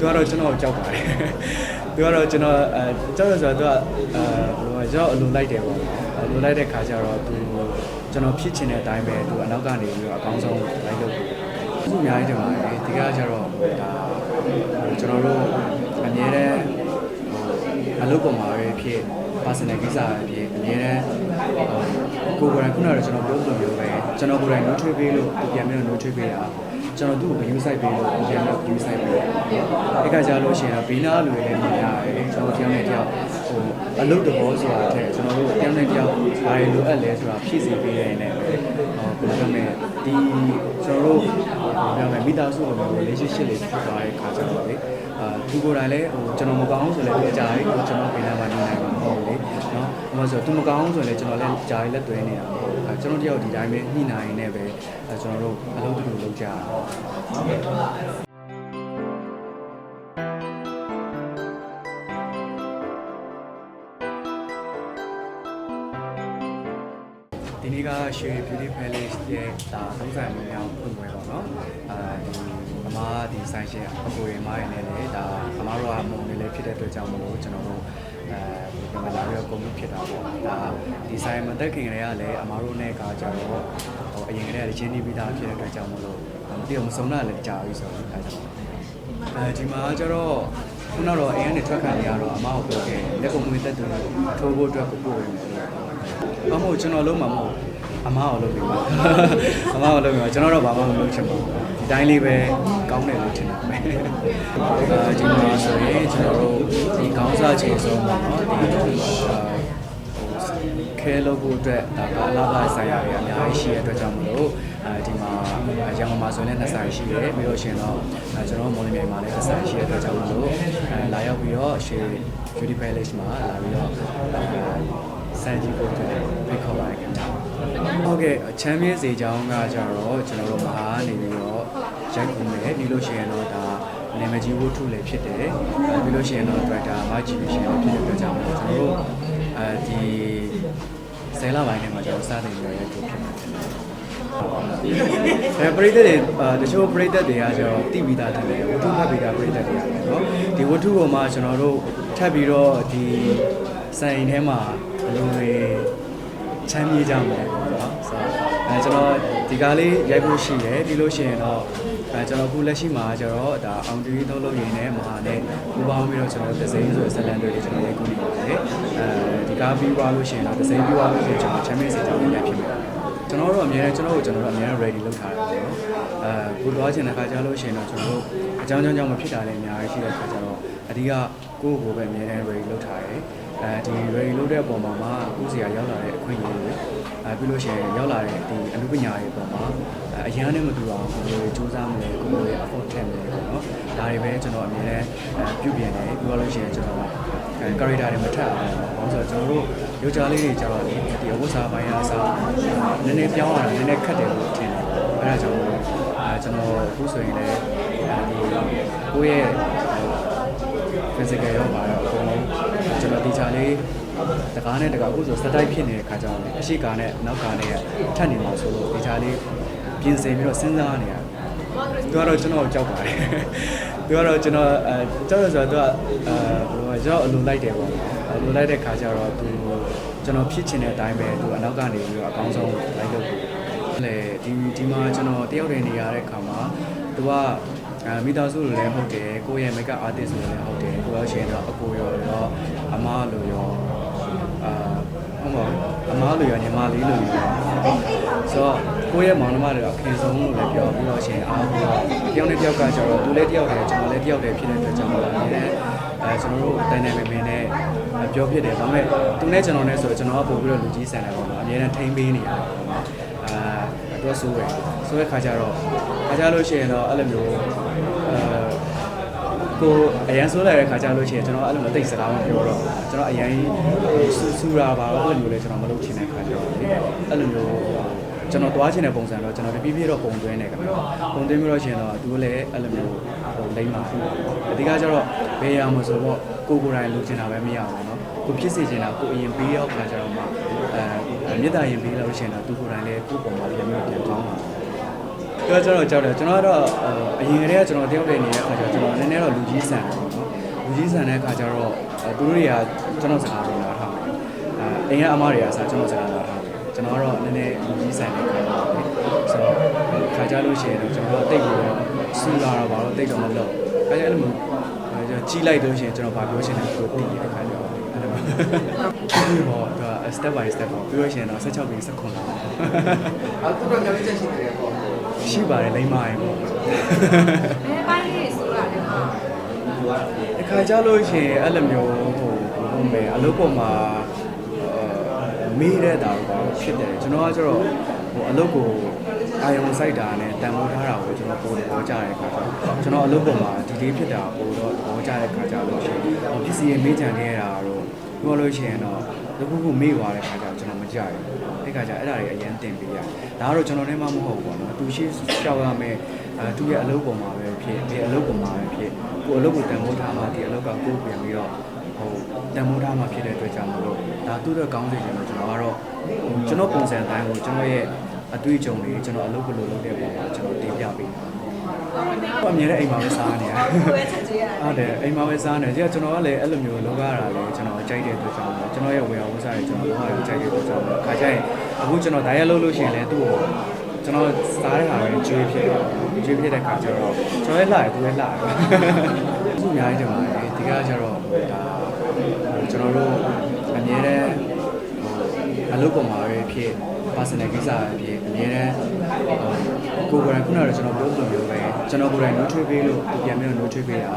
သူကတော့ကျွန်တော်ကိုကြောက်ပါတယ်သူကတော့ကျွန်တော်အဲကြောက်ရဆိုတော့သူကအဲဘယ်လိုလဲရောက်အလိုလိုက်တယ်ပေါ့အလိုလိုက်တဲ့ခါကျတော့သူကျွန်တော်ဖြစ်ချင်တဲ့အတိုင်းပဲသူအနောက်ကနေပြီးတော့အကောင်းဆုံးလိုက်လုပ်တယ်သူအများကြီးတင်ပါတယ်ဒီကကျတော့ဒါကျွန်တော်တို့အများနဲ့အလုပ်ပေါ်မှာပဲဖြစ် personal ကိစ္စပဲဖြစ်အများနဲ့ကိုယ်ကိုယ်တိုင်ခုနကကျွန်တော်ပြောသလိုမျိုးပဲကျွန်တော်ကိုယ်တိုင် note ပေးလို့ပြန်ပြီးတော့ note ပေးတာ ကျွန်တော်သူ့ကို view site ပေးလို့ပြန်ပြီးတော့ view site ပေးအဲ့ကကြလို့ရှိရင်တော့ဘေးနားလူတွေလည်းမြင်ရတယ်ကျွန်တော်တယောက်နဲ့တယောက်ဟိုအလုပ်တဘောဆိုတာတဲ့ကျွန်တော်တို့တယောက်နဲ့တယောက်ဘာတွေလိုအပ်လဲဆိုတာဖြည့်ဆည်းပေးရတဲ့ပဲဟောဘယ်လိုပြောမလဲဒီကျွန်တော်တို့ပြောမယ်မိသားစုလိုမျိုး relationship လေးဖြစ်သွားတဲ့ခါကျတော့လေအာသူကိုယ်တိုင်လည်းဟိုကျွန်တော်မကောင်းဆိုလည်းအကြာကြီးကျွန်တော်ဘေးနားမှာနေနိုင်မှာမဟုတ်ဘူးလေနော်ဟိုဆိုသူမကောင်းဆိုလည်းကျွန်တော်လည်းကြာကြီးလက်သွဲနေတာအဲကျွန်တော်တယောက်ဒီတိုင်းပဲညှိနိုင်နေပဲအဲကျွန်တော်တို့အလုပ်တူတူလုပ်ကြရအောင် ဒီနေ့ကရွှေ beauty palace ရဲ့ဒါလုံးဆိုင်မှုများဖွင့်ပွဲပါတော့အဲဒီအမားဒီဆိုင်ရှင်အကိုရမားရနေလေဒါအမားတို့ကမုံနေလေဖြစ်တဲ့အတွက်ကြောင့်မလို့ကျွန်တော်တို့အဲဘယ်လိုလာပြီးတော့ကုန်မှုဖြစ်တာပေါ့ဒါဒီဆိုင်မသက်ခင်ကလေးကလည်းအမားတို့နဲ့ကကြတော့ဟို အရင်ကတည်းကရင်းနှီးပြီးသားဖြစ်တဲ့အတွက်ကြောင့်မလို့မသိတော့မစုံတာလည်းကြာပြီဆိုတော့အဲဒါအဲဒီမှာကျတော့ခုနတော့အရင်ကနေထွက်ခံနေရတော့အမကိုပြောခဲ့လက်ကုံမွေးသက်သူထိုးဖို့အတွက်ကိုပို့ဝင်တယ်အမဟုတ်ကျွန်တော်လုံးမှာမဟုတ်အမအောင်လုပ်ပြီးပါအမအောင်လုပ်ပြီးပါကျွန်တော်တော့ဘာမှမလုပ်ချင်ပါဘူးဒီတိုင်းလေးပဲကောင်းတယ်လို့ထင်ပါတယ်အဲဒီမှာဆိုရင်ကျွန်တော်တို့ဒီကောင်းစားခြင်းဆုံးပေါ့နော်ဒီ ခဲလို့ဖို့အတွက်ဒါကအလားပါဆိုင်ရာတွေအများကြီးရှိတဲ့အတွက်ကြောင့်မလို့အဲဒီမှာရန်ကုန်မှာဆိုရင်လည်းနှစ်ဆိုင်ရှိတယ်ပြီးတော့ရှင်တော့ကျွန်တော်မော်လမြိုင်မှာလည်းတစ်ဆိုင်ရှိတဲ့အတွက်ကြောင့်မလို့အဲလာရောက်ပြီးတော့ရှေ Beauty Palace မှာလာပြီးတော့စမ်းကြည့်ဖို့အတွက်ဖိတ်ခေါ်ပါတယ်ခင်ဗျာဟုတ်ကဲ့ချမ်းမြေစေချောင်းကကြတော့ကျွန်တော်တို့မဟာနေပြီးတော့ရိုက်ကူမယ်ပြီးလို့ရှိရင်တော့ဒါနာမည်ကြီးဝတ္ထုလည်းဖြစ်တယ်ပြီးလို့ရှိရင်တော့ director မဂျီမရှင်လည်းဖြစ်တဲ့အတွက်ကြောင့်ကျွန်တော်တို့ အဲဒီဆယ်လပိုင်းထဲမှာကျွန်တော်စတင်ပြီးတော့ရိုက်ကူဖြစ်မှာဖြစ်တယ်အဲပရိသတ်တွေအာတချို့ပရိသတ်တွေကကျတော့တိပြီးသားတယ်ဝတ္ထုဖတ်ပြီးသားပရိသတ်တွေရတယ်နော်ဒီဝတ္ထုပေါ်မှာကျွန်တော်တို့ထပ်ပြီးတော့ဒီဆိုင်ထဲမှာဘယ်လိုတွေချမ်းမြေးကြမှာပေါ့နော်ဆိုတော့အဲကျွန်တော်ဒီကားလေးရိုက်ဖို့ရှိတယ်ပြီးလို့ရှိရင်တော့ အဲကျွန်တော်ခုလက်ရှိမှာကျတော့ဒါအောင်တီးသုံးလို့ရင်းနဲ့မဟာနဲ့ပူပေါင်းပြီးတော့ကျွန်တော်ဒဇိန်ဆိုဇလန်တွေကျွန်တော်ရိုက်ကူနေပါတယ်အဲဒီကားပြီးသွားလို့ရှိရင်တော့ဒဇိန်ပြီးသွားလို့ရှိရင်ကျွန်တော်ချမ်းမြေးစေချောင်းလေးရိုက်ဖြစ်မယ်ကျွန်တော်တို့အများနဲ့ကျွန်တော်တို့ကျွန်တော်တို့အများ ready လုပ်ထားတယ်ပေါ့နော်အဲကိုသွားချင်တဲ့ခါကျလို့ရှိရင်တော့ကျွန်တော်တို့အကြောင်းကြောင်းကြောင့်မဖြစ်တာလည်းအများကြီးရှိတဲ့ခါကျတော့အဓိကကိုယ့်ကိုယ်ပဲအများနဲ့ ready လုပ်ထားတယ် အဲဒီ ready လုပ်တဲ့အပေါ်မှာမှအခုစီကရောက်လာတဲ့အခွင့်အရေးတွေအဲပြီးလို့ရှိရင်ရောက်လာတဲ့ဒီအမှုပညာတွေပေါ်မှာအရင်နဲ့မတူအောင်ကိုယ်တွေစူးစမ်းမယ်ကိုယ်တွေ effort ထည့်မယ်ပေါ့နော်ဒါတွေပဲကျွန်တော်အများနဲ့ပြုပြင်တယ်ပြီးတော့လို့ရှိရင်ကျွန်တော်အဲ character တွေမထပ်အောင်ဘာလို့ဆိုတော့ကျွန်တော်တို့ယောက်ျားလေးတွေကျတော့ဒီအဝတ်စားပိုင်းအစားနည်းနည်းပြောင်းရတာနည်းနည်းခက်တယ်လို့ထင်တယ်အဲဒါကြောင့်မို့အဲကျွန်တော်အခုဆိုရင်လည်းဒီကိုယ့်ရဲ့ physical ရောပါတော့အ ကုန်လုံးကျွန်တော်ဒီချာလေးတကားနဲ့တကားအခုဆိုစတိုက်ဖြစ်နေတဲ့ခါကျတော့အရှိကာနဲ့နောက်ကာနဲ့ထပ်နေမှာဆိုလို့ဒီချာလေးပြင်ဆင်ပြီးတော့စဉ်းစားနေရတယ်သူကတော့ကျွန်တော်ကိုကြောက်ပါတယ်သူကတော့ကျွန်တော်အဲကြောက်ရဆိုတော့သူကအဲဘယ်လိုလဲရောက်အလိုလိုက်တယ်ပေါ့အလိုလိုက်တဲ့ခါကျတော့သူကျွန်တော်ဖြစ်ချင်တဲ့အတိုင်းပဲသူအနောက်ကနေပြီးတော့အကောင်းဆုံးလိုက်လုပ်လေဒီဒီမှာကျွန်တော်တယောက်တည်းနေရတဲ့ခါမှာသူက အဲမိသားစုလိုလည်းဟုတ်တယ်ကိုယ့်ရဲ့ makeup artist လိုလည်းဟုတ်တယ်ကိုရောက်ရှင်တော့အကိုရောရောအမလိုရောအာဟုတ်ပါဘူးအမလိုရောညီမလေးလိုရောဆိုတော့ကိုယ့်ရဲ့မောင်နှမတွေတော့ခင်ဆုံးလို့လည်းပြောပြီးတော့ရှင်အားပြီးတော့တယောက်နဲ့တယောက်ကကျတော့သူလည်းတယောက်တည်းကျွန်တော်လည်းတယောက်တည်းဖြစ်တဲ့အတွက်ကြောင့်လည်းအဲအဲကျွန်တော်တို့တိုင်တိုင်ပင်ပင်နဲ့ပြောဖြစ်တယ်ဒါပေမဲ့သူနဲ့ကျွန်တော်နဲ့ဆိုတော့ကျွန်တော်ကပို့ပြီးတော့လူကြီးဆန်တယ်ပေါ့နော်အများနဲ့ထိမ့်ပေးနေတာပေါ့နော်အာတော့ဆိုးတယ်ဆိုတဲ့ခါကျတော့ ခါကြလို့ရှိရင်တော့အဲ့လိုမျိုးအဲကိုအရန်ဆိုးလာတဲ့ခါကြလို့ရှိရင်ကျွန်တော်အဲ့လိုမသိစကားမပြောတော့ကျွန်တော်အရန်ဆူဆူရာပါတော့အဲ့လိုမျိုးလဲကျွန်တော်မလုပ်ချင်တဲ့ခါကျတော့အဲ့လိုမျိုးကျွန်တော်သွားချင်တဲ့ပုံစံတော့ကျွန်တော်ပြပြတော့ပုံသွင်းနေကြတယ်ပုံသွင်းပြီးတော့ရှင်တော့သူလည်းအဲ့လိုမျိုးဟိုလိမ့်ပါအဓိကကျတော့ဘယ်ရမှာဆိုတော့ကိုကိုယ်တိုင်လုပ်ချင်တာပဲမရဘူးเนาะကိုဖြစ်စေချင်တာကိုအရင်ပေးရောက်ခါကျတော့မှအဲမြေတားရင်ပေးလို့ရှင်တော့သူကိုယ်တိုင်လည်းကိုယ့်ပုံမှာလည်းမျိုးပြန်ကောင်းပါ သူကကျွန်တော်ကြောက်တယ်ကျွန်တော်ကတော့အရင်ကတည်းကကျွန်တော်တယောက်တည်းနေတဲ့အခါကျတော့ကျွန်တော်နည်းနည်းတော့လူကြီးဆန်တယ်ပေါ့နော်လူကြီးဆန်တဲ့အခါကျတော့သူတို့တွေကကျွန်တော်စကားပြောတာထားတယ်အဲအိမ်ကအမားတွေကစားကျွန်တော်စကားလာထားတယ်ကျွန်တော်ကတော့နည်းနည်းလူကြီးဆန်တဲ့ခါကျတော့ဆိုတော့ခါကြလို့ရှိရင်တော့ကျွန်တော်တိတ်ပြီးတော့စူလာတော့ဘာလို့တိတ်တော့မလုပ်အဲအဲ့လိုမျိုးကြီးလိုက်လို့ရှိရင်ကျွန်တော်ဗာပြောချင်တယ်သူသိတဲ့ခါကျတော့အဲ့လိုပြီးတော့သူက step by step ပေါ့ပြောရှင်တော့16ပြီး19လာအခုတော့မျိုးချက်ရှိနေတယ်ပေါ့ ရှိပါတယ်လိမ့်မရင်ပေါ့ဘယ်ပိုင်းလေးဆိုလာလဲဟာအခါကြလို့ရှိရင်အဲ့လိုမျိုးဟိုဘုံမယ်အလုပ်ပေါ်မှာအဲမေးတဲ့တာတော့ဖြစ်တယ်ကျွန်တော်ကကျတော့ဟိုအလုပ်ကိုအာယုံစိုက်တာနဲ့တန်ဖိုးထားတာကိုကျွန်တော်ပိုသဘောကျတဲ့အခါကျတော့ကျွန်တော်အလုပ်ပေါ်မှာဒီလေးဖြစ်တာပိုတော့သဘောကျတဲ့အခါကျလို့ရှိရင်ဟိုပစ္စည်းရေးမေးကြံခဲ့တာတော့ပြောလို့ရှိရင်တော့တခုခုမေးသွားတဲ့အခါကျ တော့ကျွန်တော်မကြိုက်ဘူးအဲ့ခါကျအဲ့ဒါတွေအရင်တင်ပေးရတယ်ဒါကတော့ကျွန်တော်နဲ့မှမဟုတ်ဘူးပေါ့နော်သူရှိရှောက်ရမယ်အဲသူရဲ့အလုပ်ပေါ်မှာပဲဖြစ်ဒီအလုပ်ပေါ်မှာပဲဖြစ်ကိုအလုပ်ကိုတန်ဖိုးထားမှဒီအလုပ်ကကိုယ်ပြန်ပြီးတော့ဟိုတန်ဖိုးထားမှဖြစ်တဲ့အတွက်ကြောင့်မလို့ဒါသူ့အတွက်ကောင်းစေချင်လို့ကျွန်တော်ကတော့ဟိုကျွန်တော်ပုံစံအတိုင်းကိုကျွန်တော်ရဲ့အတွေ့အကြုံတွေကျွန်တော်အလုပ်ဘယ်လိုလုပ်တဲ့ပုံမှာကျွန်တော်တင်ပြပေးတာ ဟိုအမြဲတမ်းအိမ်မှာပဲစားနေရကိုယ်ချက်ကြီးရတယ်ဟုတ်တယ်အိမ်မှာပဲစားနေကြကျွန်တော်ကလည်းအဲ့လိုမျိုးလုပ်ရတာလေကျွန်တော်ကြိုက်တဲ့အတွက်ကြောင့်မို့ကျွန်တော်ရဲ့ဝေယဝစားတွေကျွန်တော်လုပ်ရတာကြိုက်တဲ့အတွက်ကြောင့်မို့ခါကျရင်အခုကျွန်တော်ဒါရက်လုပ်လို့ရှိရင်လည်းသူ့ကိုကျွန်တော်စားတဲ့ဟာတွေကျွေးဖြစ်တယ်ကျွေးဖြစ်တဲ့ခါကျတော့ကျွန်တော်ရဲ့လှရသူရဲ့လှရသူ့အများကြီးတယ်ပါတယ်ဒီကကျတော့ဒါကျွန်တော်တို့အများတဲ့ဟိုအလုပ်ပေါ်မှာပဲဖြစ် personal ကိစ္စပဲဖြစ်အများတဲ့ကိုယ်ကိုယ်တိုင်ခုနကကျွန်တော်ပြောသလိုမျိုးပဲကျွန်တော်ကိုယ်တိုင် note ထွေးပေးလို့ပြန်ပြီး note ထွေးပေးတာ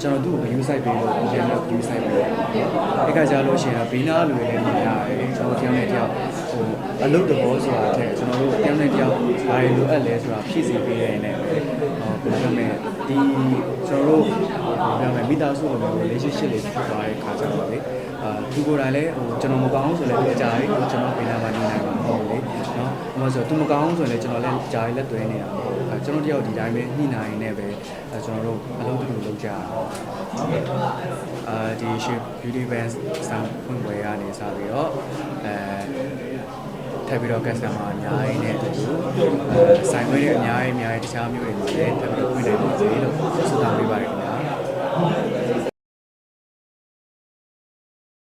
ကျွန်တော်သူ့ကို view site ပေးလို့ပြန်တော့ view site ပေးတယ်။အဲ့ကကြလို့ရှိရင်တော့ဘေးနာလူတွေလည်းမြင်ရတယ်။ကျွန်တော်တယောက်နဲ့တယောက်ဟိုအလုပ်တဘောဆိုတာတဲ့ကျွန်တော်တို့တယောက်နဲ့တယောက်ဘာတွေလိုအပ်လဲဆိုတာဖြည့်ဆည်းပေးရတဲ့နဲ့ပဲဟောဘယ်လိုလဲဒီကျွန်တော်တို့ဘယ်လိုလဲမိသားစုလိုမျိုး relationship လေးဖြစ်သွားတဲ့ခါကျတော့လေအာသူကိုယ်တိုင်လည်းဟိုကျွန်တော်မကောင်းဆိုလည်းအကြာကြီးကိုကျွန်တော်ဘေးနာမှာနေနိုင်မှာမဟုတ်လေ နော်။ဟိုဆိုသူမကောင်းဆိုလည်းကျွန်တော်လည်းအကြာကြီးလက်သွင်းနေတာပေါ့။အဲကျွန်တော်တယောက်ဒီတိုင်းပဲညှိနှိုင်းနေပဲအဲကျွန်တော်တို့အလုပ်တူတူလုပ်ကြတာ။အာဒီ shape beauty band စံဖွင့်ပွဲရနေစပြီးတော့အဲထပ်ပြီးတော့ customer အများကြီးနဲ့အတူအဲဆိုင်ခွဲတွေအများကြီးအများကြီးတခြားမျိုးတွေမှာလည်းထပ်ပြီးတော့ဖွင့်နိုင်ပါစေလို့ဆုတောင်းပေးပါတယ်ခင်ဗျာ